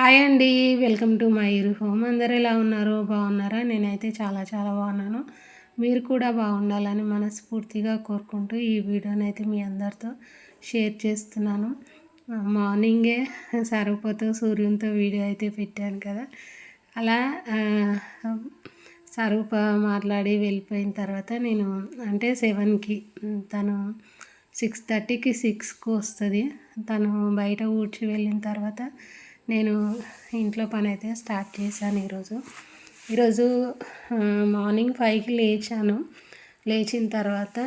Hi అండి welcome to my ఇరు home. అందరు ఎలా ఉన్నారు? బాగున్నారా? నేనైతే చాలా చాలా బాగున్నాను. మీరు కూడా బాగుండాలని మనస్ఫూర్తిగా కోరుకుంటూ ఈ వీడియోని అయితే మీ అందరితో షేర్ చేస్తున్నాను. మార్నింగే సరిపోతూ సూర్యునితో వీడియో అయితే పెట్టాను కదా. అలా సరూప మాట్లాడి వెళ్ళిపోయిన తర్వాత నేను అంటే సెవెన్కి తను సిక్స్ థర్టీకి సిక్స్కి వస్తుంది. తను బయట ఊడ్చి వెళ్ళిన తర్వాత నేను ఇంట్లో పని అయితే స్టార్ట్ చేశాను ఈరోజు. ఈరోజు మార్నింగ్ ఫైవ్కి లేచాను. లేచిన తర్వాత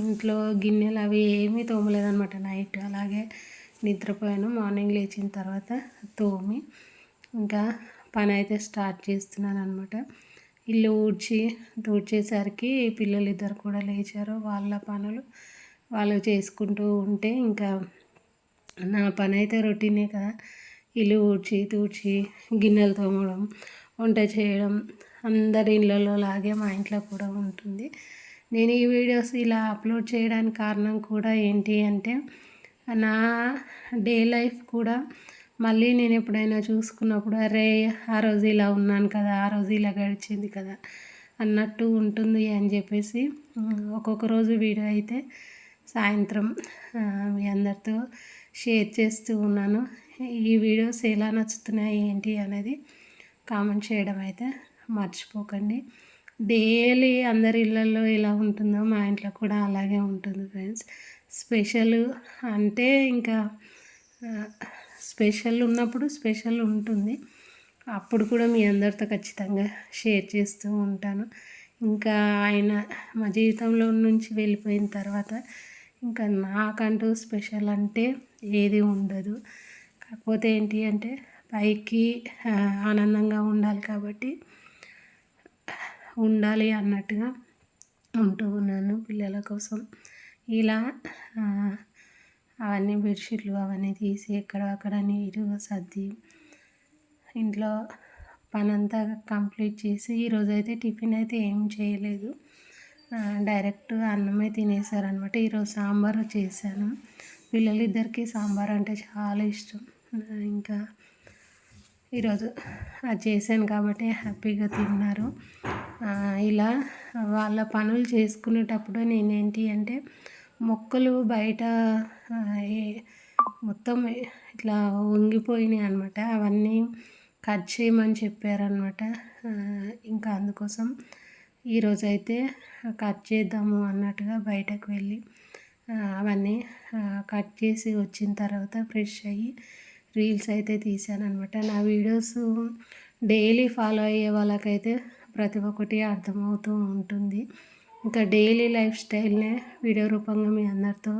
ఇంట్లో గిన్నెలు అవి ఏమీ తోమలేదనమాట నైట్. అలాగే నిద్రపోయాను. మార్నింగ్ లేచిన తర్వాత తోమి ఇంకా పని అయితే స్టార్ట్ చేస్తున్నాను అనమాట ఇల్లు ఊడ్చి తూడ్చేసరికి పిల్లలు ఇద్దరు కూడా లేచారు. వాళ్ళ పనులు వాళ్ళు చేసుకుంటూ ఉంటే ఇంకా నా పని అయితే రొటీనే కదా. ఇల్లు ఊడ్చి తూడ్చి గిన్నెలు తోమడం వంట చేయడం అందరి ఇళ్ళలో లాగే మా ఇంట్లో కూడా ఉంటుంది. నేను ఈ వీడియోస్ ఇలా అప్లోడ్ చేయడానికి కారణం కూడా ఏంటి అంటే నా డే లైఫ్ కూడా మళ్ళీ నేను ఎప్పుడైనా చూసుకున్నప్పుడు అరే ఆ రోజు ఇలా ఉన్నాను కదా ఆ రోజు ఇలా గడిచింది కదా అన్నట్టు ఉంటుంది అని చెప్పేసి ఒక్కొక్క రోజు వీడియో అయితే సాయంత్రం మీ అందరితో షేర్ చేస్తూ ఉన్నాను. ఈ వీడియోస్ ఎలా నచ్చుతున్నాయి ఏంటి అనేది కామెంట్ చేయడం అయితే మర్చిపోకండి. డైలీ అందరి ఇళ్ళల్లో ఎలా ఉంటుందో మా ఇంట్లో కూడా అలాగే ఉంటుంది ఫ్రెండ్స్. స్పెషల్ అంటే ఇంకా స్పెషల్ ఉన్నప్పుడు స్పెషల్ ఉంటుంది. అప్పుడు కూడా మీ అందరితో ఖచ్చితంగా షేర్ చేస్తూ ఉంటాను. ఇంకా ఆయన మా జీవితంలో నుంచి వెళ్ళిపోయిన తర్వాత ఇంకా నాకంటూ స్పెషల్ అంటే ఏది ఉండదు. కాకపోతే ఏంటి అంటే పైకి ఆనందంగా ఉండాలి కాబట్టి ఉండాలి అన్నట్టుగా ఉంటూ ఉన్నాను పిల్లల కోసం. ఇలా అవన్నీ బెడ్షీట్లు అవన్నీ తీసి ఎక్కడ అక్కడ నీట్గా సర్ది ఇంట్లో పనంతా కంప్లీట్ చేసి ఈరోజు అయితే టిఫిన్ అయితే ఏం చేయలేదు. డైరెక్ట్ అన్నమే తినేసారనమాట ఈరోజు సాంబార్ చేశాను. పిల్లలిద్దరికీ సాంబార్ అంటే చాలా ఇష్టం. ఇంకా ఈరోజు అది చేశాను కాబట్టి హ్యాపీగా తిన్నారు. ఇలా వాళ్ళ పనులు చేసుకునేటప్పుడు నేనేంటి అంటే మొక్కలు బయట మొత్తం ఇట్లా వంగిపోయినాయి అనమాట అవన్నీ కట్ చేయమని చెప్పారనమాట ఇంకా అందుకోసం ఈరోజు అయితే కట్ చేద్దాము అన్నట్టుగా బయటకు వెళ్ళి అవన్నీ కట్ చేసి వచ్చిన తర్వాత ఫ్రెష్ అయ్యి రీల్స్ అయితే తీశాను అనమాట నా వీడియోస్ డైలీ ఫాలో అయ్యే వాళ్ళకైతే ప్రతి ఒక్కటి అర్థమవుతూ ఉంటుంది. ఇంకా డైలీ లైఫ్ స్టైల్నే వీడియో రూపంగా మీ అందరితో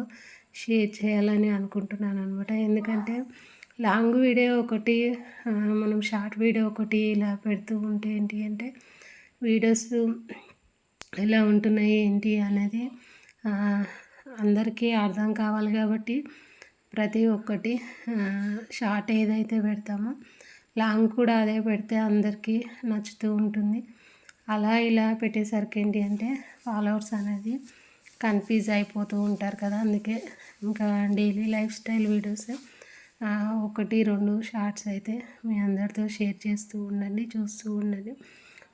షేర్ చేయాలని అనుకుంటున్నాను అనమాట ఎందుకంటే లాంగ్ వీడియో ఒకటి మనం షార్ట్ వీడియో ఒకటి ఇలా పెడుతూ ఉంటే ఏంటి అంటే వీడియోస్ ఎలా ఉంటున్నాయి ఏంటి అనేది అందరికీ అర్థం కావాలి కాబట్టి ప్రతి ఒక్కటి షార్ట్ ఏదైతే పెడతామో లాంగ్ కూడా అదే పెడితే అందరికీ నచ్చుతూ ఉంటుంది. అలా ఇలా పెట్టేసరికి ఏంటి అంటే ఫాలోవర్స్ అనేది కన్ఫ్యూజ్ అయిపోతూ ఉంటారు కదా అందుకే ఇంకా డైలీ లైఫ్ స్టైల్ వీడియోస్ ఒకటి రెండు షార్ట్స్ అయితే మీ అందరితో షేర్ చేస్తూ ఉండండి చూస్తూ ఉండండి.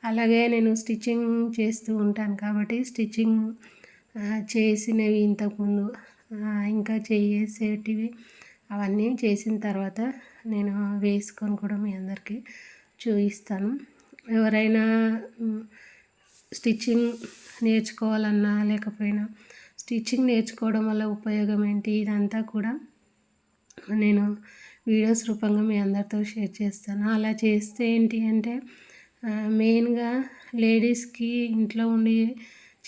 అలాగే నేను స్టిచ్చింగ్ చేస్తూ ఉంటాను కాబట్టి స్టిచ్చింగ్ చేసినవి ఇంతకుముందు ఇంకా చేసేటివి అవన్నీ చేసిన తర్వాత నేను వేసుకొని కూడా మీ అందరికీ చూపిస్తాను. ఎవరైనా స్టిచ్చింగ్ నేర్చుకోవాలన్నా లేకపోయినా స్టిచ్చింగ్ నేర్చుకోవడం వల్ల ఉపయోగం ఏంటి ఇదంతా కూడా నేను వీడియోస్ రూపంగా మీ అందరితో షేర్ చేస్తాను. అలా చేస్తే ఏంటి అంటే మెయిన్గా లేడీస్కి ఇంట్లో ఉండి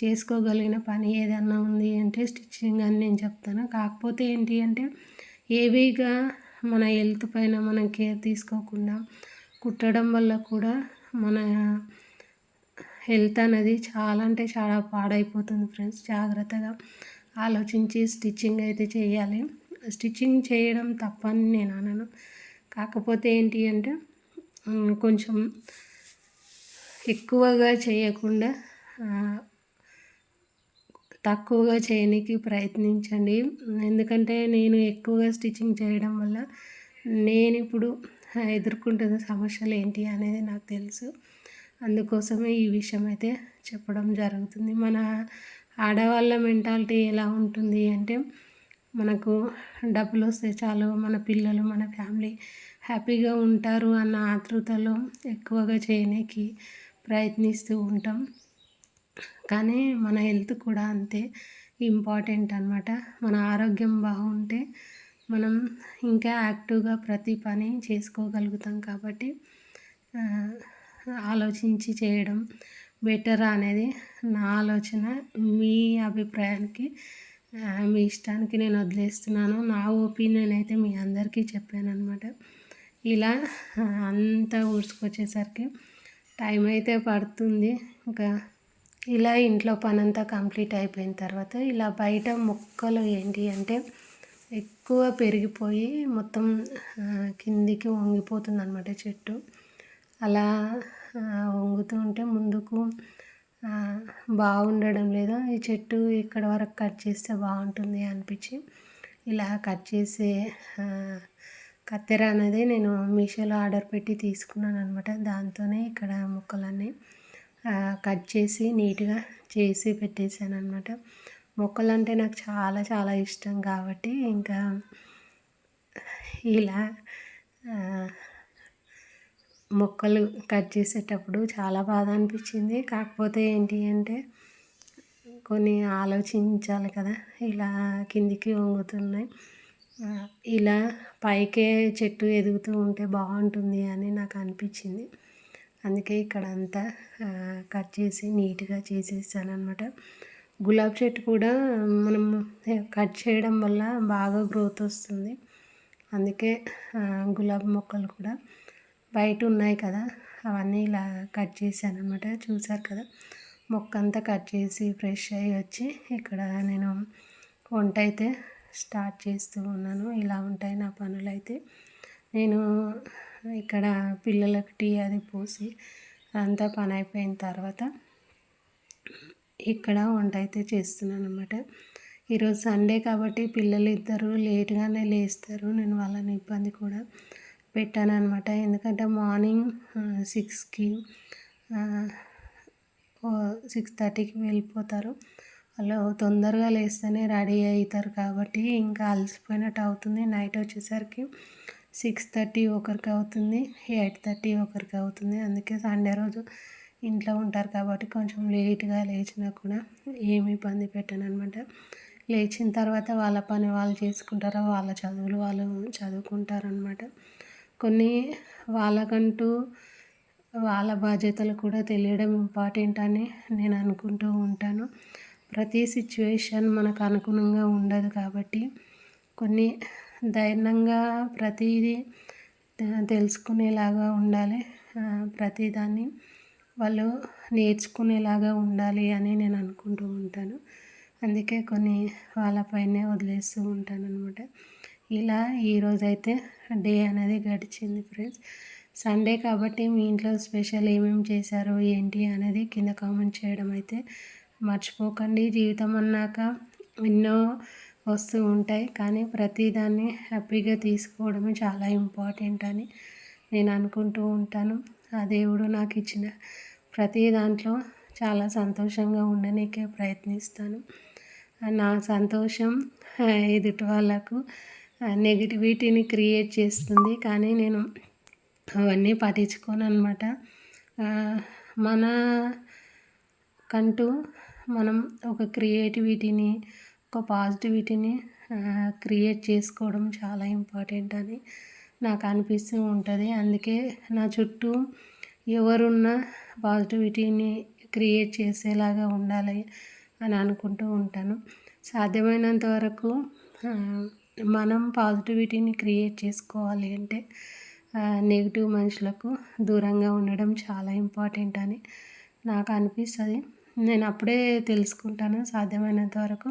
చేసుకోగలిగిన పని ఏదన్నా ఉంది అంటే స్టిచ్చింగ్ అని నేను చెప్తాను. కాకపోతే ఏంటి అంటే ఏవీగా మన హెల్త్ పైన మనం కేర్ తీసుకోకుండా కుట్టడం వల్ల కూడా మన హెల్త్ అనేది చాలా అంటే చాలా పాడైపోతుంది ఫ్రెండ్స్. జాగ్రత్తగా ఆలోచించి స్టిచ్చింగ్ అయితే చేయాలి. స్టిచ్చింగ్ చేయడం తప్పని నేను అనను. కాకపోతే ఏంటి అంటే కొంచెం ఎక్కువగా చేయకుండా తక్కువగా చేయడానికి ప్రయత్నించండి. ఎందుకంటే నేను ఎక్కువగా స్టిచ్చింగ్ చేయడం వల్ల నేను ఇప్పుడు ఎదుర్కొంటున్న సమస్యలు ఏంటి అనేది నాకు తెలుసు. అందుకోసమే ఈ విషయం అయితే చెప్పడం జరుగుతుంది. మన ఆడవాళ్ళ మెంటాలిటీ ఎలా ఉంటుంది అంటే మనకు డబ్బులు వస్తే చాలు మన పిల్లలు మన ఫ్యామిలీ హ్యాపీగా ఉంటారు అన్న ఆతృతలో ఎక్కువగా చేయడానికి ప్రయత్నిస్తూ ఉంటాం. కానీ మన హెల్త్ కూడా అంతే ఇంపార్టెంట్ అనమాట మన ఆరోగ్యం బాగుంటే మనం ఇంకా యాక్టివ్గా ప్రతి పని చేసుకోగలుగుతాం కాబట్టి ఆలోచించి చేయడం బెటర్ అనేది నా ఆలోచన. మీ అభిప్రాయానికి మీ ఇష్టానికి నేను వదిలేస్తున్నాను. నా ఒపీనియన్ అయితే మీ అందరికీ చెప్పాను అనమాట ఇలా అంతా ఊడ్చుకొచ్చేసరికి టైం అయితే పడుతుంది. ఇంకా ఇలా ఇంట్లో పని అంతా కంప్లీట్ అయిపోయిన తర్వాత ఇలా బయట మొక్కలు ఏంటి అంటే ఎక్కువ పెరిగిపోయి మొత్తం కిందికి వంగిపోతుంది అనమాట చెట్టు. అలా వంగుతూ ఉంటే ముందుకు బాగుండడం లేదు ఈ చెట్టు ఇక్కడ వరకు కట్ చేస్తే బాగుంటుంది అనిపించి ఇలా కట్ చేసే కత్తెర అనేది నేను మీషోలో ఆర్డర్ పెట్టి తీసుకున్నాను అనమాట దాంతోనే ఇక్కడ మొక్కలన్నీ కట్ చేసి నీట్గా చేసి పెట్టేశాను అనమాట మొక్కలు అంటే నాకు చాలా చాలా ఇష్టం కాబట్టి ఇంకా ఇలా మొక్కలు కట్ చేసేటప్పుడు చాలా బాధ అనిపించింది. కాకపోతే ఏంటి అంటే కొన్ని ఆలోచించాలి కదా ఇలా కిందికి వంగుతున్నాయి. ఇలా పైకే చెట్టు ఎదుగుతూ ఉంటే బాగుంటుంది అని నాకు అనిపించింది. అందుకే ఇక్కడ అంతా కట్ చేసి నీట్గా చేసేసాను అనమాట గులాబీ చెట్టు కూడా మనం కట్ చేయడం వల్ల బాగా గ్రోత్ వస్తుంది. అందుకే గులాబీ మొక్కలు కూడా బయట ఉన్నాయి కదా అవన్నీ ఇలా కట్ చేశాను అనమాట చూసారు కదా మొక్క అంతా కట్ చేసి ఫ్రెష్ అయ్యి వచ్చి ఇక్కడ నేను వంట అయితే స్టార్ట్ చేస్తూ ఉన్నాను. ఇలా ఉంటాయి నా పనులు అయితే నేను ఇక్కడ పిల్లలకు టీ అది పోసి అంతా పని అయిపోయిన తర్వాత ఇక్కడ వంట అయితే చేస్తున్నాను అనమాట ఈరోజు సండే కాబట్టి పిల్లలు ఇద్దరు లేట్గానే లేస్తారు. నేను వాళ్ళని ఇబ్బంది కూడా పెట్టాను అనమాట ఎందుకంటే మార్నింగ్ సిక్స్కి సిక్స్ థర్టీకి వెళ్ళిపోతారు. వాళ్ళు తొందరగా లేస్తేనే రెడీ అవుతారు కాబట్టి ఇంకా అలసిపోయినట్టు అవుతుంది. నైట్ వచ్చేసరికి సిక్స్ థర్టీ ఒకరికి అవుతుంది ఎయిట్ థర్టీ ఒకరికి అవుతుంది. అందుకే సండే రోజు ఇంట్లో ఉంటారు కాబట్టి కొంచెం లేట్గా లేచినా కూడా ఏమి ఇబ్బంది పెట్టాను అనమాట లేచిన తర్వాత వాళ్ళ పని వాళ్ళు చేసుకుంటారు వాళ్ళ చదువులు వాళ్ళు చదువుకుంటారనమాట కొన్ని వాళ్ళకంటూ వాళ్ళ బాధ్యతలు కూడా తెలియడం ఇంపార్టెంట్ అని నేను అనుకుంటూ ఉంటాను. ప్రతి సిచ్యువేషన్ మనకు అనుగుణంగా ఉండదు కాబట్టి కొన్ని ధైర్యంగా ప్రతిదీ తెలుసుకునేలాగా ఉండాలి. ప్రతిదాన్ని వాళ్ళు నేర్చుకునేలాగా ఉండాలి అని నేను అనుకుంటూ ఉంటాను. అందుకే కొన్ని వాళ్ళపైనే వదిలేస్తూ ఉంటాను అనమాట ఇలా ఈరోజైతే డే అనేది గడిచింది ఫ్రెండ్స్. సండే కాబట్టి మీ ఇంట్లో స్పెషల్ ఏమేమి చేశారు ఏంటి అనేది కింద కామెంట్ చేయడం అయితే మర్చిపోకండి. జీవితం అన్నాక ఎన్నో వస్తూ ఉంటాయి. కానీ ప్రతిదాన్ని హ్యాపీగా తీసుకోవడమే చాలా ఇంపార్టెంట్ అని నేను అనుకుంటూ ఉంటాను. ఆ దేవుడు నాకు ఇచ్చిన ప్రతి దాంట్లో చాలా సంతోషంగా ఉండనీకే ప్రయత్నిస్తాను. నా సంతోషం ఎదుటి వాళ్ళకు నెగిటివిటీని క్రియేట్ చేస్తుంది. కానీ నేను అవన్నీ పట్టించుకోను అనమాట మన కంటూ మనం ఒక క్రియేటివిటీని ఒక పాజిటివిటీని క్రియేట్ చేసుకోవడం చాలా ఇంపార్టెంట్ అని నాకు అనిపిస్తూ ఉంటుంది. అందుకే నా చుట్టూ ఎవరున్నా పాజిటివిటీని క్రియేట్ చేసేలాగా ఉండాలి అని అనుకుంటూ ఉంటాను. సాధ్యమైనంత వరకు మనం పాజిటివిటీని క్రియేట్ చేసుకోవాలి అంటే నెగిటివ్ మనుషులకు దూరంగా ఉండడం చాలా ఇంపార్టెంట్ అని నాకు అనిపిస్తుంది. నేను అప్పుడే తెలుసుకుంటాను. సాధ్యమైనంత వరకు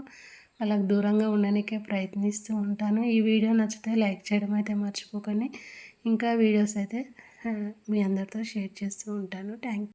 వాళ్ళకు దూరంగా ఉండడానికే ప్రయత్నిస్తూ ఉంటాను. ఈ వీడియో నచ్చితే లైక్ చేయడం అయితే మర్చిపోకండి. ఇంకా వీడియోస్ అయితే మీ అందరితో షేర్ చేస్తూ ఉంటాను. థ్యాంక్